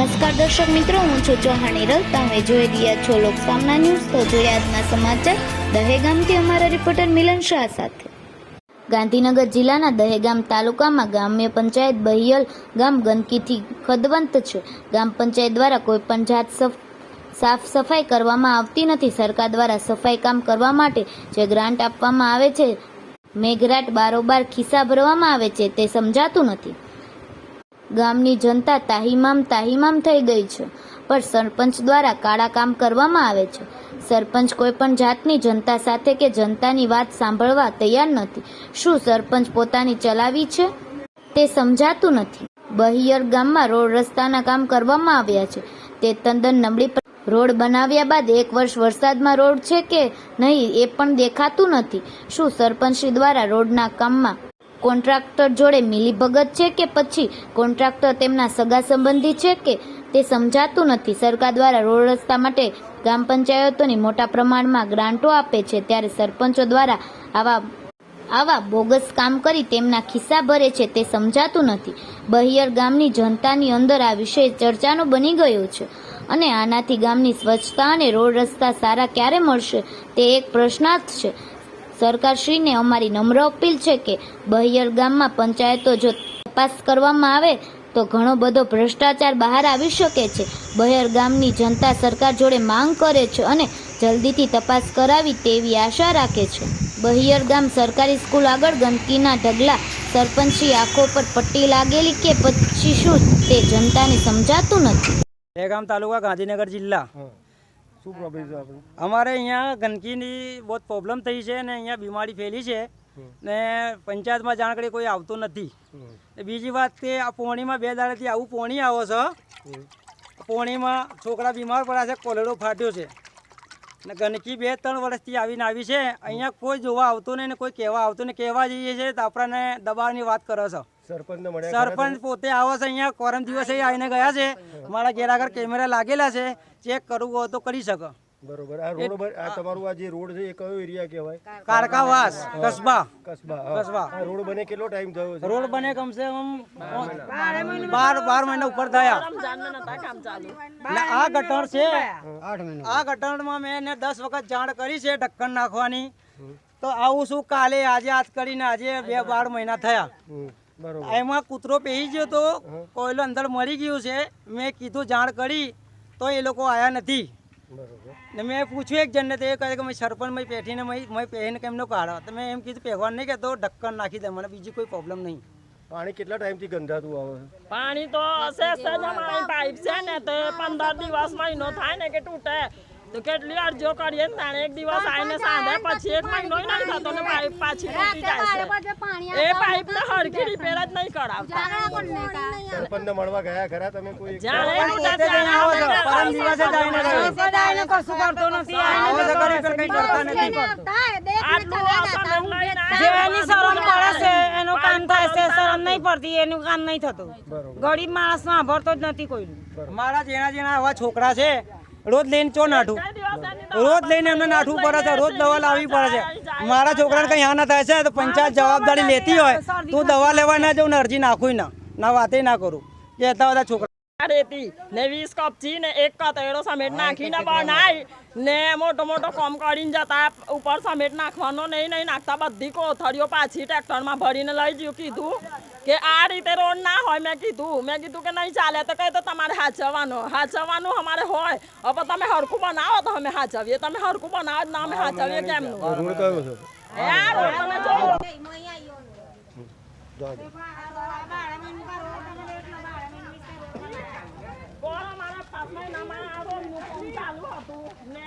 નમસ્કાર દર્શક મિત્રો, હું છું ચૌહાણી રલ તમે જોઈ રહ્યા છો લોકસામના ન્યૂઝ. તો જોઈએ આજના સમાચાર. દહેગામથી અમારા રિપોર્ટર મિલન શાહ સાથે. ગાંધીનગર જિલ્લાના દહેગામ તાલુકામાં ગ્રામ્ય પંચાયત બહિયલ ગામ ગંદકીથી ખદવંત છે. ગામ પંચાયત દ્વારા કોઈ પણ જાત સાફ સફાઈ કરવામાં આવતી નથી. સરકાર દ્વારા સફાઈ કામ કરવા માટે જે ગ્રાન્ટ આપવામાં આવે છે, મેઘરાટ બારોબાર ખિસ્સા ભરવામાં આવે છે, તે સમજાતું નથી. ગામની જનતા તાહીમામ તાહીમામ થઈ ગઈ છે. પણ સરપંચ દ્વારા કાળા કામ કરવામાં આવે છે. સરપંચ કોઈ પણ જાતની જનતા સાથે કે જનતાની વાત સાંભળવા તૈયાર નથી. શું સરપંચ પોતાની ચલાવી છે? તે સમજાતું નથી. બહિયર ગામમાં રોડ રસ્તાના કામ કરવામાં આવ્યા છે. તે તદ્દન નબળી રોડ બનાવ્યા બાદ એક વર્ષ વરસાદમાં રોડ છે કે નહીં એ પણ દેખાતું નથી. શું સરપંચશ્રી દ્વારા રોડના કામમાં કોન્ટ્રાક્ટર જોડે મિલીભગત છે કે પછી કોન્ટ્રાક્ટર તેમના સગા સંબંધી છે કે તે સમજાતું નથી? સરકાર દ્વારા રોડ રસ્તા માટે ગ્રામ પંચાયતોની મોટા પ્રમાણમાં ગ્રાન્ટો આપે છે ત્યારે સરપંચો દ્વારા આવા આવા બોગસ કામ કરી તેમના ખિસ્સા ભરે છે તે સમજાતું નથી. બહિયર ગામની જનતાની અંદર આ વિષય ચર્ચાનો બની ગયો છે અને આનાથી ગામની સ્વચ્છતા અને રોડ રસ્તા સારા ક્યારે મળશે તે એક પ્રશ્નાર્થ છે. સરકારશ્રીને અમારી નમ્ર અપીલ છે કે બહિયર ગામમાં પંચાયતો જો તપાસ કરવામાં આવે તો ઘણો બધો ભ્રષ્ટાચાર બહાર આવી શકે છે. બહેર ગામની જનતા સરકાર જોડે માંગ કરે છે અને જલ્દીથી તપાસ કરાવી તેવી આશા રાખે છે. બહિયર ગામ સરકારી સ્કૂલ આગળ ગંદકીના ઢગલા સરપંચી આંખો પર પટ્ટી લાગેલી કે પછી શું તે જનતાને સમજાતું નથી. ગામ તાલુકા ગાંધીનગર જિલ્લા. શું પ્રોબ્લેમ છે આપણે? અમારે અહીંયા ગંદકીની બહુ પ્રોબ્લેમ થઈ છે ને અહીંયા બીમારી ફેલી છે. ને પંચાયતમાં જાણ કરી કોઈ આવતું નથી. બીજી વાત કે આ પોણીમાં બે દાડેથી આવું પોણી આવો છે. પોણીમાં છોકરા બીમાર પડ્યા છે કોલેડો ફાટ્યો છે. ને ગંદકી બે ત્રણ વર્ષથી આવીને આવી છે. અહીંયા કોઈ જોવા આવતું નહીં ને કોઈ કહેવા આવતું ને કહેવા જઈએ છે તો આપણને દબાણની વાત કરો છે. સરપંચ પોતે આવો છે અહીંયા કોરમ દિવસે આવીને ગયા છે. મારા ઘેર આગળ કેમેરા લાગેલા છે. ચેક કરવું હોય તો કરી શકો? બરોબર. આ રોડ પર- આ તમારું આ જે રોડ છે એ કયો એરિયા કહેવાય? કારકાવાસ કસબા. કસબા કસબા. આ રોડ બને કેટલો ટાઈમ થયો છે? રોડ બને કમસે કમ બાર બાર મહિના ઉપર થયા. આ ગટર છે. આ ગટરમાં મેં એને દસ વખત જાણ કરી છે ઢક્કન નાખવાની. તો આવું શું કાલે આજે આજ કરીને આજે બે બાર મહિના થયા. બરોબર. એમાં કૂતરો પેહી ગયો તો કોયલો અંદર મરી ગયું છે. મેં કીધું જાણ કરી. તો એ લોકો આવ્યા નથી. બરોબર. ને મેં પૂછ્યું એક જણને તો એ કહે કે મેં સરપંચ મેં પેઠીને મેં મેં પહેરીને કેમનો કાઢો? તો મેં એમ કીધું પહેરવાનું નહીં કહેતો ઢક્કન નાખી દે મને બીજી કોઈ પ્રોબ્લેમ નહીં. પાણી કેટલા ટાઈમથી ગંધાતું આવે? પાણી તો હશે પાઇપ છે ને તે પંદર દિવસ મહિનો થાય ને કે તૂટે. તો કેટલી અરજીઓ કરીએ ને તાણે એક દિવસ આવીને સાંધે પછી એક મહિનો નહીં થતો ને પાઇપ પાછી તૂટી જાય છે. એ પાઇપ ને હરખી રિપેર જ નહીં કરાવતા સરપંચને મળવા ગયા ખરા તમે કોઈ પરમ દિવસે જ આવીને ગયો આવો છો કરી પણ કંઈ કરતા નથી. જેની શરમ પડે છે એનું કામ થાય છે શરમ નહીં પડતી એનું કામ નહીં થતું. ગરીબ માણસમાં ભરતો જ નથી કોઈનું. મારા જેના જેના આવા છોકરા છે રોજ લઈને ચો નાઠું? રોજ લઈને એમને નાઠવું પડે છે રોજ દવા લાવવી પડે છે. મારા છોકરાને કંઈ હા થાય છે તો પંચાયત જવાબદારી લેતી હોય. તું દવા લેવા ના જાઉં ને અરજી નાખું ના ના વાતે ના કરું. કે એટલા બધા છોકરા રેતી ને વીસ કપચી ને એક કતેડો સમેટ નાખીને બનાવી ને મોટો મોટો કોમ કરીને જતા ઉપર સમેટ નાખવાનો નહીં નહીં નાખતા. બધી કોથળીઓ પાછી ટ્રેક્ટરમાં ભરીને લઈ ગયું કીધું. કે આ રીતે રોડ ના હોય મેં કીધું. મેં કીધું કે નહીં ચાલે તો કહે તો તમારે હાચવવાનો હાચવવાનું અમારે હોય. હવે તમે હરખું બનાવો તો અમે હાચવીએ તમે હરખું બનાવો ના અમે હાચવીએ કેમનું? કોણ અમારા પાંચ મહિનામાં આ રોડનું ચાલુ હતું. ને